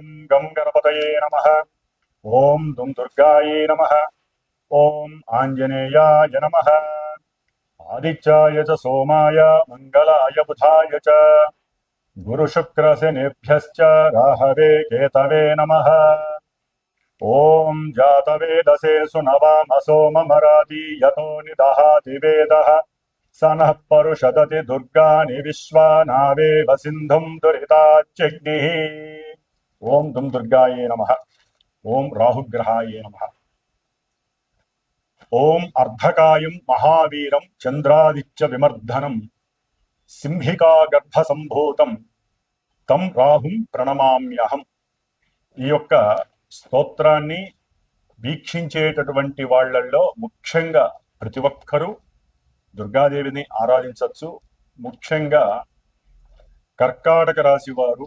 ॐ गं गणपतये नमः। ॐ दुं दुर्गायै नमः। ॐ आञ्जनेयाय नमः। आदित्याय च सोमाय, मङ्गलाय बुधाय च। गुरुशुक्रशनिभ्यश्च राहवे केतवे नमः। ॐ जातवेदसे सुनवामसो ममराति यतो निदहाति वेदः। स नः परुषदति दुर्गानि विश्वानावेव सिन्धुम् दुरिताच्यग्निः ఓం దుమ్ దుర్గాయే నమ. ఓం రాహుగ్రహాయే నమ. ఓం అర్ధకాయం మహావీరం చంద్రాదిత్య విమర్ధనం. సింహికా గర్భసంభూతం. తం రాహుం ప్రణమామ్యహం. ఈ యొక్క స్తోత్రాన్ని వీక్షించేటటువంటి వాళ్ళల్లో ముఖ్యంగా ప్రతి ఒక్కరూ దుర్గాదేవిని ఆరాధించవచ్చు. ముఖ్యంగా కర్కాటక రాశి వారు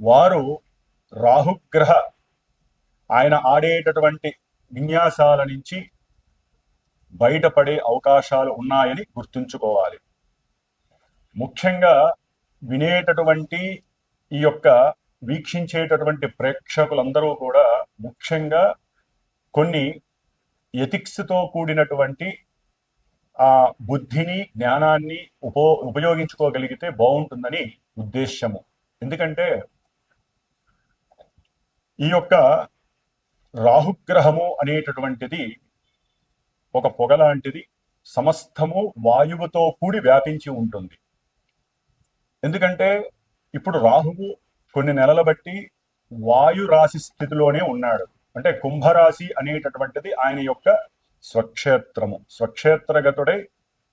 వారు రాహుగ్రహ. ఆయన ఆడేటటువంటి విన్యాసాల నుంచి బయటపడే అవకాశాలు ఉన్నాయని గుర్తుంచుకోవాలి. ముఖ్యంగా వినేటటువంటి ఈ యొక్క వీక్షించేటటువంటి ప్రేక్షకులందరూ కూడా ముఖ్యంగా కొన్ని ఎథిక్స్తో కూడినటువంటి ఆ బుద్ధిని జ్ఞానాన్ని ఉపో ఉపయోగించుకోగలిగితే బాగుంటుందని ఉద్దేశ్యము. ఎందుకంటే ఈ యొక్క రాహుగ్రహము అనేటటువంటిది ఒక పొగ లాంటిది సమస్తము వాయువుతో కూడి వ్యాపించి ఉంటుంది. ఎందుకంటే ఇప్పుడు రాహువు కొన్ని నెలల బట్టి వాయు రాశి స్థితిలోనే ఉన్నాడు. అంటే కుంభరాశి అనేటటువంటిది ఆయన యొక్క స్వక్షేత్రము. స్వక్షేత్రగతుడై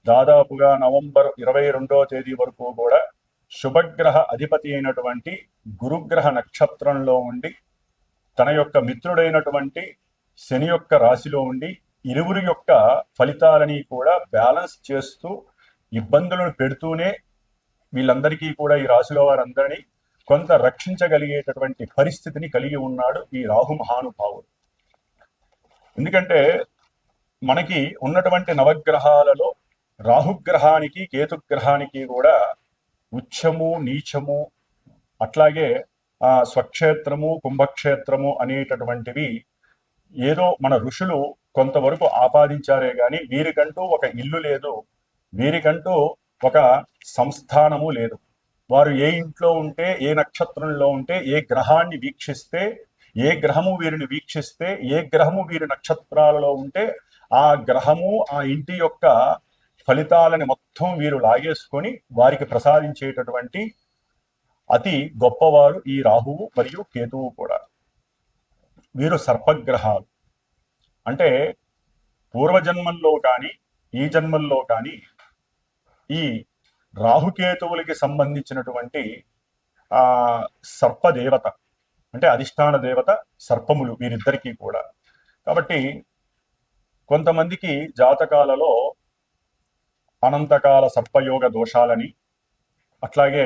దాదాపుగా నవంబర్ ఇరవై రెండో తేదీ వరకు కూడా శుభగ్రహ అధిపతి అయినటువంటి గురుగ్రహ నక్షత్రంలో ఉండి తన యొక్క మిత్రుడైనటువంటి శని యొక్క రాశిలో ఉండి ఇరువురి యొక్క ఫలితాలని కూడా బ్యాలెన్స్ చేస్తూ ఇబ్బందులను పెడుతూనే వీళ్ళందరికీ కూడా ఈ రాశిలో వారందరినీ కొంత రక్షించగలిగేటటువంటి పరిస్థితిని కలిగి ఉన్నాడు ఈ రాహు మహానుభావుడు. ఎందుకంటే మనకి ఉన్నటువంటి నవగ్రహాలలో రాహుగ్రహానికి కేతుగ్రహానికి కూడా ఉచ్చము నీచము అట్లాగే స్వక్షేత్రము కుంభక్షేత్రము అనేటటువంటివి ఏదో మన ఋషులు కొంతవరకు ఆపాదించారే గాని వీరికంటూ ఒక ఇల్లు లేదు. వీరికంటూ ఒక సంస్థానము లేదు. వారు ఏ ఇంట్లో ఉంటే ఏ నక్షత్రంలో ఉంటే ఏ గ్రహాన్ని వీక్షిస్తే ఏ గ్రహము వీరిని వీక్షిస్తే ఏ గ్రహము వీరి నక్షత్రాలలో ఉంటే ఆ గ్రహము ఆ ఇంటి యొక్క ఫలితాలని మొత్తం వీరు లాగేసుకొని వారికి ప్రసాదించేటటువంటి అతి గొప్పవారు ఈ రాహువు మరియు కేతువు కూడా. వీరు సర్పగ్రహాలు. అంటే పూర్వజన్మల్లో కానీ ఈ జన్మల్లో కానీ ఈ రాహుకేతువులకి సంబంధించినటువంటి ఆ సర్పదేవత అంటే అధిష్టాన దేవత సర్పములు వీరిద్దరికీ కూడా. కాబట్టి కొంతమందికి జాతకాలలో అనంతకాల సర్పయోగ దోషాలని అట్లాగే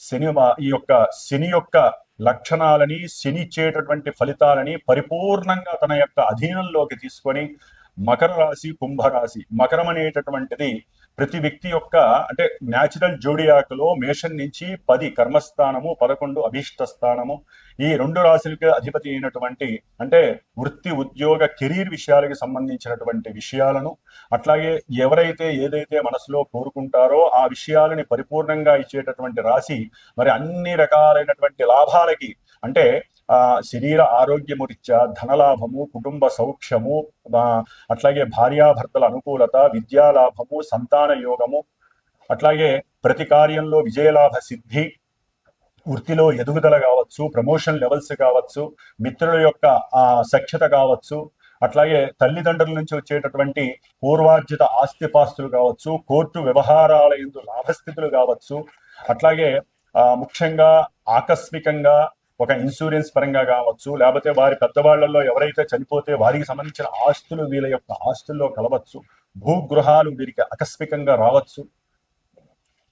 శని ఈ యొక్క శని యొక్క లక్షణాలని శని ఇచ్చేటటువంటి ఫలితాలని పరిపూర్ణంగా తన యొక్క అధీనంలోకి తీసుకొని మకర రాశి కుంభరాశి మకరం అనేటటువంటిది ప్రతి వ్యక్తి యొక్క అంటే న్యాచురల్ జోడియాకులో మేషం నుంచి పది కర్మస్థానము పదకొండు అభీష్ట స్థానము ఈ రెండు రాశులకి అధిపతి అయినటువంటి అంటే వృత్తి ఉద్యోగ కెరీర్ విషయాలకి సంబంధించినటువంటి విషయాలను అట్లాగే ఎవరైతే ఏదైతే మనసులో కోరుకుంటారో ఆ విషయాలని పరిపూర్ణంగా ఇచ్చేటటువంటి రాశి మరి అన్ని రకాలైనటువంటి లాభాలకి అంటే ఆ శరీర ఆరోగ్యము రీత్యా ధనలాభము కుటుంబ సౌఖ్యము అట్లాగే భార్యాభర్తల అనుకూలత విద్యాలాభము సంతాన యోగము అట్లాగే ప్రతి కార్యంలో విజయలాభ సిద్ధి వృత్తిలో ఎదుగుదల కావచ్చు ప్రమోషన్ లెవెల్స్ కావచ్చు మిత్రుల యొక్క ఆ సఖ్యత కావచ్చు అట్లాగే తల్లిదండ్రుల నుంచి వచ్చేటటువంటి పూర్వార్జిత ఆస్తిపాస్తులు కావచ్చు కోర్టు వ్యవహారాల ఎందు లాభస్థితులు కావచ్చు అట్లాగే ముఖ్యంగా ఆకస్మికంగా ఒక ఇన్సూరెన్స్ పరంగా కావచ్చు లేకపోతే వారి పెద్దవాళ్ళలో ఎవరైతే చనిపోతే వారికి సంబంధించిన ఆస్తులు వీళ్ళ యొక్క ఆస్తుల్లో కలవచ్చు భూగృహాలు వీరికి ఆకస్మికంగా రావచ్చు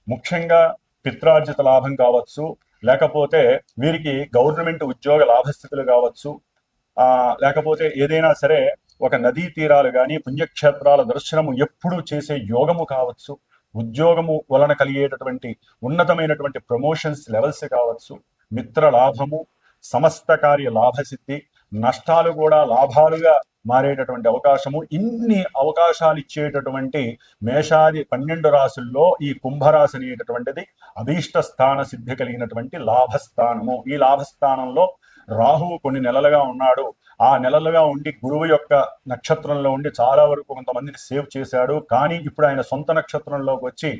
ముఖ్యంగా పిత్రార్జిత లాభం కావచ్చు లేకపోతే వీరికి గవర్నమెంట్ ఉద్యోగ లాభస్థితులు కావచ్చు ఆ లేకపోతే ఏదైనా సరే ఒక నదీ తీరాలు కానీ పుణ్యక్షేత్రాల దర్శనము ఎప్పుడూ చేసే యోగము కావచ్చు. ఉద్యోగము వలన కలిగేటటువంటి ఉన్నతమైనటువంటి ప్రమోషన్స్ లెవెల్స్ కావచ్చు. మిత్ర లాభము సమస్త కార్య లాభసిద్ధి నష్టాలు కూడా లాభాలుగా మారేటటువంటి అవకాశము. ఇన్ని అవకాశాలు ఇచ్చేటటువంటి మేషాది పన్నెండు రాసుల్లో ఈ కుంభరాశి అనేటటువంటిది అభీష్ట స్థాన సిద్ధి కలిగినటువంటి లాభస్థానము. ఈ లాభస్థానంలో రాహువు కొన్ని నెలలుగా ఉన్నాడు. ఆ నెలలుగా ఉండి గురువు యొక్క నక్షత్రంలో ఉండి చాలా వరకు కొంతమందిని సేవ్ చేశాడు. కానీ ఇప్పుడు ఆయన సొంత నక్షత్రంలోకి వచ్చి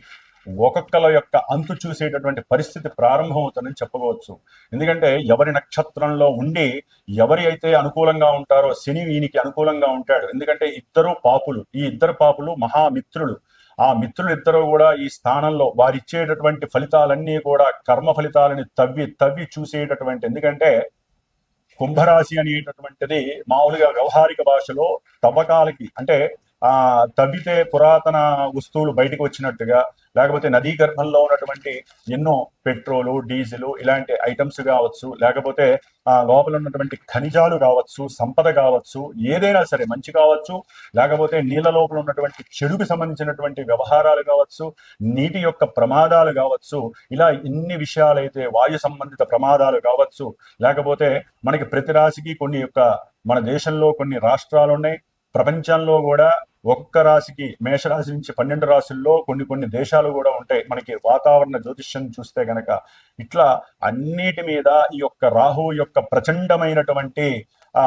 ఒక్కొక్కల యొక్క అంతు చూసేటటువంటి పరిస్థితి ప్రారంభమవుతుందని చెప్పవచ్చు. ఎందుకంటే ఎవరి నక్షత్రంలో ఉండి ఎవరి అయితే అనుకూలంగా ఉంటారో శని వీనికి అనుకూలంగా ఉంటాడు. ఎందుకంటే ఇద్దరు పాపులు ఈ ఇద్దరు పాపులు మహామిత్రులు. ఆ మిత్రులు ఇద్దరు కూడా ఈ స్థానంలో వారిచ్చేటటువంటి ఫలితాలన్నీ కూడా కర్మ ఫలితాలని తవ్వి తవ్వి చూసేటటువంటి ఎందుకంటే కుంభరాశి అనేటటువంటిది మామూలుగా వ్యవహారిక భాషలో తవ్వకాలకి అంటే ఆ తవ్వితే పురాతన వస్తువులు బయటకు వచ్చినట్టుగా లేకపోతే నదీ గర్భంలో ఉన్నటువంటి ఎన్నో పెట్రోలు డీజిల్ ఇలాంటి ఐటమ్స్ కావచ్చు లేకపోతే ఆ లోపల ఉన్నటువంటి ఖనిజాలు కావచ్చు సంపద కావచ్చు ఏదైనా సరే మంచి కావచ్చు లేకపోతే నీళ్ళ లోపల ఉన్నటువంటి చెడుకు సంబంధించినటువంటి వ్యవహారాలు కావచ్చు నీటి యొక్క ప్రమాదాలు కావచ్చు ఇలా ఇన్ని విషయాలైతే వాయు సంబంధిత ప్రమాదాలు కావచ్చు లేకపోతే మనకి ప్రతి రాశికి కొన్ని యొక్క మన దేశంలో కొన్ని రాష్ట్రాలు ఉన్నాయి ప్రపంచంలో కూడా ఒక్క రాశికి మేషరాశి నుంచి పన్నెండు రాశుల్లో కొన్ని కొన్ని దేశాలు కూడా ఉంటాయి. మనకి వాతావరణ జ్యోతిష్యం చూస్తే గనక ఇట్లా అన్నిటి మీద ఈ యొక్క రాహు యొక్క ప్రచండమైనటువంటి ఆ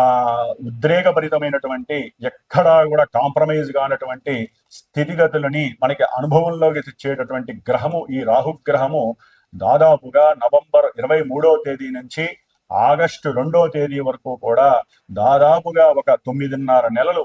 ఉద్రేకభరితమైనటువంటి ఎక్కడా కూడా కాంప్రమైజ్ కానటువంటి స్థితిగతులని మనకి అనుభవంలోకి తెచ్చేటటువంటి గ్రహము ఈ రాహు గ్రహము దాదాపుగా నవంబర్ ఇరవై మూడో తేదీ నుంచి ఆగస్టు రెండో తేదీ వరకు కూడా దాదాపుగా ఒక తొమ్మిదిన్నర నెలలు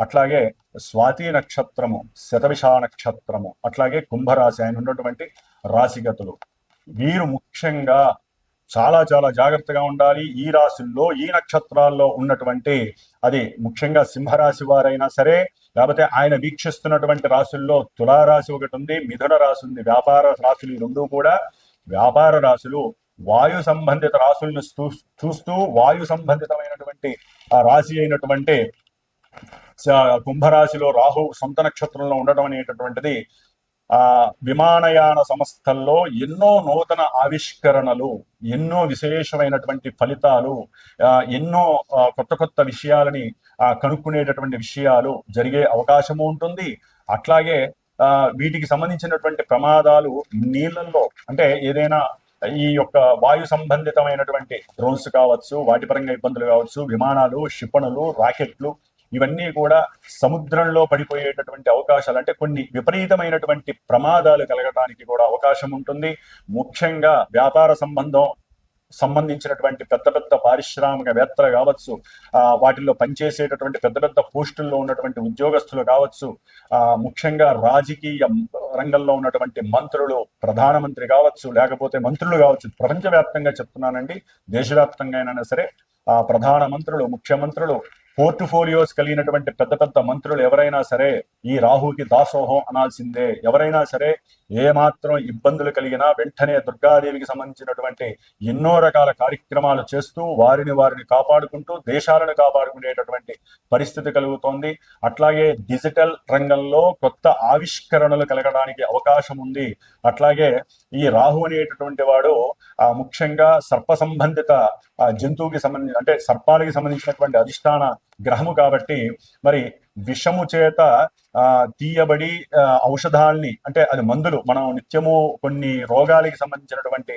అట్లాగే స్వాతి నక్షత్రము శతవిష నక్షత్రము అట్లాగే కుంభరాశి ఆయన ఉన్నటువంటి రాశిగతులు. వీరు ముఖ్యంగా చాలా చాలా జాగ్రత్తగా ఉండాలి. ఈ రాశుల్లో ఈ నక్షత్రాల్లో ఉన్నటువంటి అది ముఖ్యంగా సింహరాశి వారైనా సరే లేకపోతే ఆయన వీక్షిస్తున్నటువంటి రాశుల్లో తులారాశి ఒకటి ఉంది మిథున రాశి ఉంది వ్యాపార రాశులు ఈ రెండు కూడా వ్యాపార రాశులు. వాయు సంబంధిత రాశులను చూ- చూస్తూ వాయు సంబంధితమైనటువంటి ఆ రాశి అయినటువంటి కుంభరాశిలో రాహు సొంత నక్షత్రంలో ఉండడం అనేటటువంటిది ఆ విమానయాన సంస్థల్లో ఎన్నో నూతన ఆవిష్కరణలు ఎన్నో విశేషమైనటువంటి ఫలితాలు ఆ, ఎన్నో కొత్త కొత్త విషయాలని కనుక్కునేటటువంటి విషయాలు జరిగే అవకాశము ఉంటుంది. అట్లాగే ఆ, వీటికి సంబంధించినటువంటి ప్రమాదాలు నీళ్ళల్లో అంటే ఏదైనా ఈ యొక్క వాయు సంబంధితమైనటువంటి డ్రోన్స్ కావచ్చు వాటి పరంగా ఇబ్బందులు కావచ్చు విమానాలు క్షిపణులు రాకెట్లు ఇవన్నీ కూడా సముద్రంలో పడిపోయేటటువంటి అవకాశాలు అంటే కొన్ని విపరీతమైనటువంటి ప్రమాదాలు కలగడానికి కూడా అవకాశం ఉంటుంది. ముఖ్యంగా వ్యాపార సంబంధం సంబంధించినటువంటి పెద్ద పెద్ద పారిశ్రామికవేత్తలు కావచ్చు ఆ, వాటిల్లో పనిచేసేటటువంటి పెద్ద పెద్ద పోస్టుల్లో ఉన్నటువంటి ఉద్యోగస్తులు కావచ్చు ఆ, ముఖ్యంగా రాజకీయ రంగంలో ఉన్నటువంటి మంత్రులు ప్రధానమంత్రి కావచ్చు లేకపోతే మంత్రులు కావచ్చు ప్రపంచవ్యాప్తంగా చెప్తున్నానండి దేశవ్యాప్తంగా అయినా సరే ఆ ప్రధాన మంత్రులు ముఖ్యమంత్రులు పోర్ట్ఫోలియోస్ కలిగినటువంటి పెద్ద పెద్ద మంత్రులు ఎవరైనా సరే ఈ రాహుకి దాసోహం అనాల్సిందే. ఎవరైనా సరే ఏ మాత్రం ఇబ్బందులు కలిగినా వెంటనే దుర్గాదేవికి సంబంధించినటువంటి ఎన్నో రకాల కార్యక్రమాలు చేస్తూ వారిని వారిని కాపాడుకుంటూ దేశాలను కాపాడుకునేటటువంటి పరిస్థితి కలుగుతోంది. అట్లాగే డిజిటల్ రంగంలో కొత్త ఆవిష్కరణలు కలగడానికి అవకాశం ఉంది. అట్లాగే ఈ రాహు అనేటటువంటి వాడు ఆ ముఖ్యంగా సర్ప సంబంధిత జంతువుకి సంబంధించి అంటే సర్పాలకి సంబంధించినటువంటి అధిష్టాన గ్రహము కాబట్టి మరి విషము చేత ఆ తీయబడి ఔషధాల్ని అంటే అది మందులు మనం నిత్యము కొన్ని రోగాలకి సంబంధించినటువంటి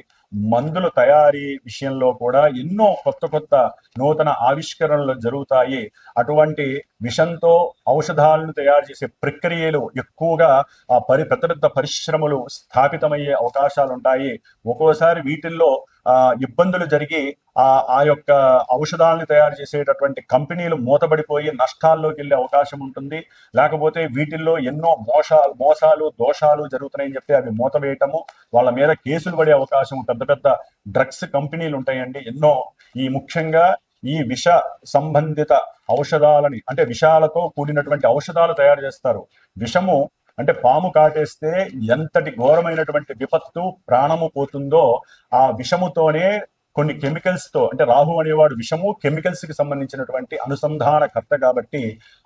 మందుల తయారీ విషయంలో కూడా ఎన్నో కొత్త కొత్త నూతన ఆవిష్కరణలు జరుగుతాయి. అటువంటి విషంతో ఔషధాలను తయారు చేసే ప్రక్రియలు ఎక్కువగా ఆ పరి పెద్ద పెద్ద పరిశ్రమలు స్థాపితమయ్యే అవకాశాలు ఉంటాయి ఒక్కోసారి వీటిల్లో ఆ ఇబ్బందులు జరిగి ఆ ఆ యొక్క ఔషధాలను తయారు చేసేటటువంటి కంపెనీలు మూతబడిపోయి నష్టాల్లోకి వెళ్ళే అవకాశం ఉంటుంది. లేకపోతే వీటిల్లో ఎన్నో మోసాలు మోసాలు దోషాలు జరుగుతున్నాయని చెప్పి అవి మూత వేయటము వాళ్ళ మీద కేసులు పడే అవకాశం పెద్ద పెద్ద డ్రగ్స్ కంపెనీలు ఉంటాయండి. ఎన్నో ఈ ముఖ్యంగా ఈ విష సంబంధిత ఔషధాలని అంటే విషాలతో కూడినటువంటి ఔషధాలు తయారు చేస్తారు. విషము అంటే పాము కాటేస్తే ఎంతటి ఘోరమైనటువంటి విపత్తు ప్రాణము పోతుందో ఆ విషముతోనే కొన్ని కెమికల్స్తో అంటే రాహు అనేవాడు విషము కెమికల్స్కి సంబంధించినటువంటి అనుసంధానకర్త కాబట్టి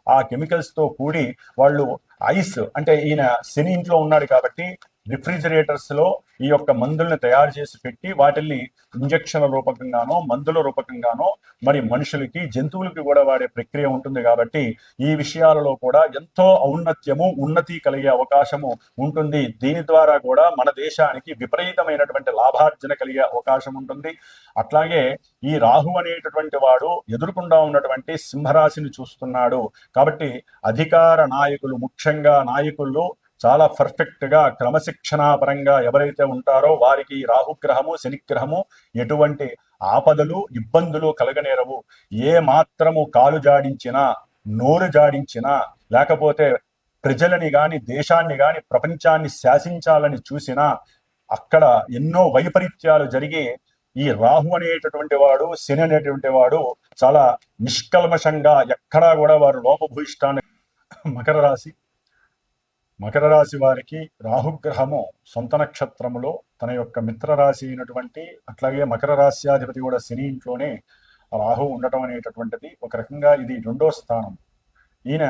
ఆ కెమికల్స్తో కూడి వాళ్ళు ఐస్ అంటే ఈయన శని ఇంట్లో ఉన్నాడు కాబట్టి రిఫ్రిజిరేటర్స్లో ఈ యొక్క మందుల్ని తయారు చేసి పెట్టి వాటిల్ని ఇంజక్షన్ల రూపకంగానో మందుల రూపకంగానో మరి మనుషులకి జంతువులకి కూడా వాడే ప్రక్రియ ఉంటుంది కాబట్టి ఈ విషయాలలో కూడా ఎంతో ఔన్నత్యము ఉన్నతి కలిగే అవకాశము ఉంటుంది. దీని ద్వారా కూడా మన దేశానికి విపరీతమైనటువంటి లాభార్జన కలిగే అవకాశం ఉంటుంది. అట్లాగే ఈ రాహు అనేటటువంటి వాడు ఎదుర్కొండా ఉన్నటువంటి సింహరాశిని చూస్తున్నాడు. కాబట్టి అధికార నాయకులు ముఖ్యంగా నాయకులు చాలా పర్ఫెక్ట్గా క్రమశిక్షణా పరంగా ఎవరైతే ఉంటారో వారికి రాహుగ్రహము శనిగ్రహము ఎటువంటి ఆపదలు ఇబ్బందులు కలగనేరవు. ఏ మాత్రము కాలు జాడించినా నోరు జాడించినా లేకపోతే ప్రజలని గాని దేశాన్ని గాని ప్రపంచాన్ని శాసించాలని చూసినా అక్కడ ఎన్నో వైపరీత్యాలు జరిగి ఈ రాహు అనేటటువంటి వాడు శని అనేటువంటి వాడు చాలా నిష్కల్మషంగా ఎక్కడా కూడా వారు లోపభూయిష్టాన్ని మకర రాశి మకర రాశి వారికి రాహుగ్రహము సొంత నక్షత్రములో తన యొక్క మిత్ర రాశి అయినటువంటి అట్లాగే మకర రాశ్యాధిపతి కూడా శని ఇంట్లోనే రాహు ఉండటం అనేటటువంటిది ఒక రకంగా ఇది రెండో స్థానం. ఈయన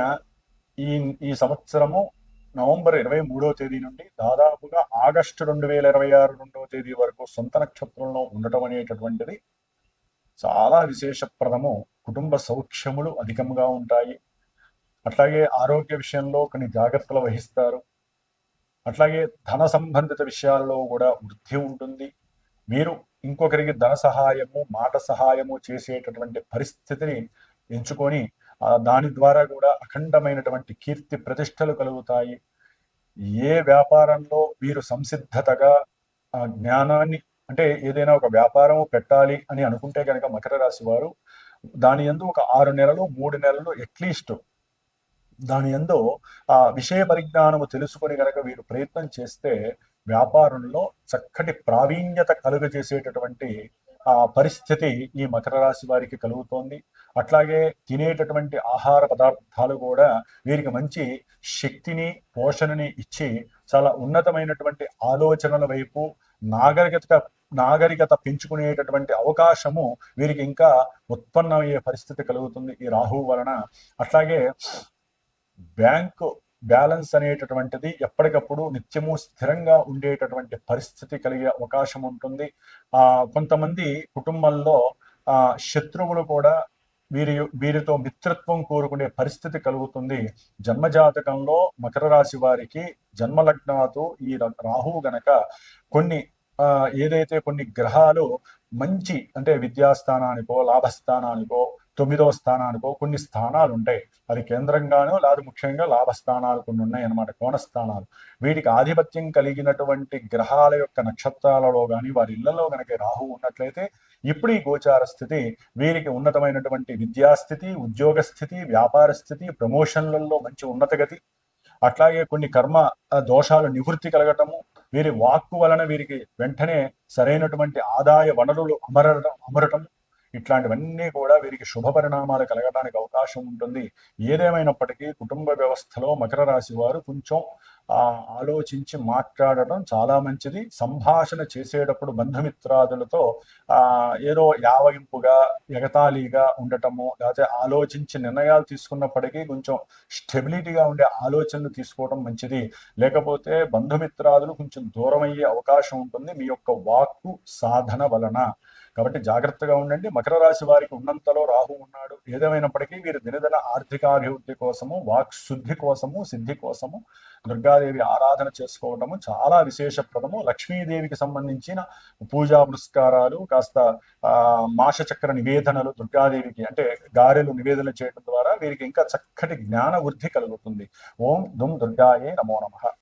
ఈ ఈ సంవత్సరము నవంబర్ ఇరవై మూడో తేదీ నుండి దాదాపుగా ఆగస్టు రెండు వేల ఇరవై ఆరు రెండవ తేదీ వరకు సొంత నక్షత్రంలో ఉండటం అనేటటువంటిది చాలా విశేషప్రదము. కుటుంబ సౌఖ్యములు అధికంగా ఉంటాయి. అట్లాగే ఆరోగ్య విషయంలో కొన్ని జాగ్రత్తలు వహిస్తారు. అట్లాగే ధన సంబంధిత విషయాల్లో కూడా వృద్ధి ఉంటుంది. మీరు ఇంకొకరికి ధన సహాయము మాట సహాయము చేసేటటువంటి పరిస్థితిని ఎంచుకొని దాని ద్వారా కూడా అఖండమైనటువంటి కీర్తి ప్రతిష్టలు కలుగుతాయి. ఏ వ్యాపారంలో మీరు సంసిద్ధతగా ఆ జ్ఞానాన్ని అంటే ఏదైనా ఒక వ్యాపారం పెట్టాలి అని అనుకుంటే కనుక మకర రాశి వారు దాని ఎందు ఒక ఆరు నెలలు మూడు నెలలు అట్లీస్ట్ దాని ఎందు ఆ విషయ పరిజ్ఞానము తెలుసుకొని గనక వీరు ప్రయత్నం చేస్తే వ్యాపారంలో చక్కటి ప్రావీణ్యత కలుగజేసేటటువంటి ఆ పరిస్థితి ఈ మకర రాశి వారికి కలుగుతోంది. అట్లాగే తినేటటువంటి ఆహార పదార్థాలు కూడా వీరికి మంచి శక్తిని పోషణని ఇచ్చి చాలా ఉన్నతమైనటువంటి ఆలోచనల వైపు నాగరికత నాగరికత పెంచుకునేటటువంటి అవకాశము వీరికి ఇంకా ఉత్పన్నమయ్యే పరిస్థితి కలుగుతుంది ఈ రాహువు వలన. అట్లాగే బ్యాంకు బ్యాలెన్స్ అనేటటువంటిది ఎప్పటికప్పుడు నిత్యము స్థిరంగా ఉండేటటువంటి పరిస్థితి కలిగే అవకాశం ఉంటుంది. ఆ కొంతమంది కుటుంబంలో ఆ శత్రువులు కూడా వీరి వీరితో మిత్రత్వం కోరుకునే పరిస్థితి కలుగుతుంది. జన్మజాతకంలో మకర రాశి వారికి జన్మలగ్నాతో ఈ ర- రాహువు గనక కొన్ని ఆ, ఏదైతే కొన్ని గ్రహాలు మంచి అంటే విద్యాస్థానానికో లాభస్థానానికో తొమ్మిదవ స్థానానికో కొన్ని స్థానాలు ఉంటాయి అది కేంద్రంగానో లేదా ముఖ్యంగా లాభస్థానాలు కొన్ని ఉన్నాయి అన్నమాట కోణ స్థానాలు వీటికి ఆధిపత్యం కలిగినటువంటి గ్రహాల యొక్క నక్షత్రాలలో కానీ వారి ఇళ్ళలో కనుక రాహు ఉన్నట్లయితే ఇప్పుడు ఈ గోచార స్థితి వీరికి ఉన్నతమైనటువంటి విద్యాస్థితి ఉద్యోగ స్థితి వ్యాపార స్థితి ప్రమోషన్లలో మంచి ఉన్నతగతి. అట్లాగే కొన్ని కర్మ దోషాలు నివృత్తి కలగటము వీరి వాక్కు వలన వీరికి వెంటనే సరైనటువంటి ఆదాయ వనరులు అమరడం అమరటం ఇట్లాంటివన్నీ కూడా వీరికి శుభ పరిణామాలు కలగడానికి అవకాశం ఉంటుంది. ఏదేమైనప్పటికీ కుటుంబ వ్యవస్థలో మకర రాశి వారు కొంచెం ఆలోచించి మాట్లాడటం చాలా మంచిది. సంభాషణ చేసేటప్పుడు బంధుమిత్రాదులతో ఆ ఏదో యావగింపుగా ఎగతాళిగా ఉండటము లేకపోతే ఆలోచించి నిర్ణయాలు తీసుకున్నప్పటికీ కొంచెం స్టెబిలిటీగా ఉండే ఆలోచనలు తీసుకోవడం మంచిది. లేకపోతే బంధుమిత్రాదులు కొంచెం దూరం అయ్యే అవకాశం ఉంటుంది మీ యొక్క వాక్కు సాధన వలన. కాబట్టి జాగ్రత్తగా ఉండండి. మకర రాశి వారికి ఉన్నంతలో రాహు ఉన్నాడు. ఏదేమైనప్పటికీ వీరు దినదిన ఆర్థికాభివృద్ధి కోసము వాక్ శుద్ధి కోసము సిద్ధి కోసము దుర్గాదేవి ఆరాధన చేసుకోవటము చాలా విశేషప్రదము. లక్ష్మీదేవికి సంబంధించిన పూజా పురస్కారాలు కాస్త ఆ మాషచక్ర నివేదనలు దుర్గాదేవికి అంటే గారెలు నివేదన చేయడం ద్వారా వీరికి ఇంకా చక్కటి జ్ఞాన వృద్ధి కలుగుతుంది. ఓం దుమ్ దుర్గాయే నమో నమః.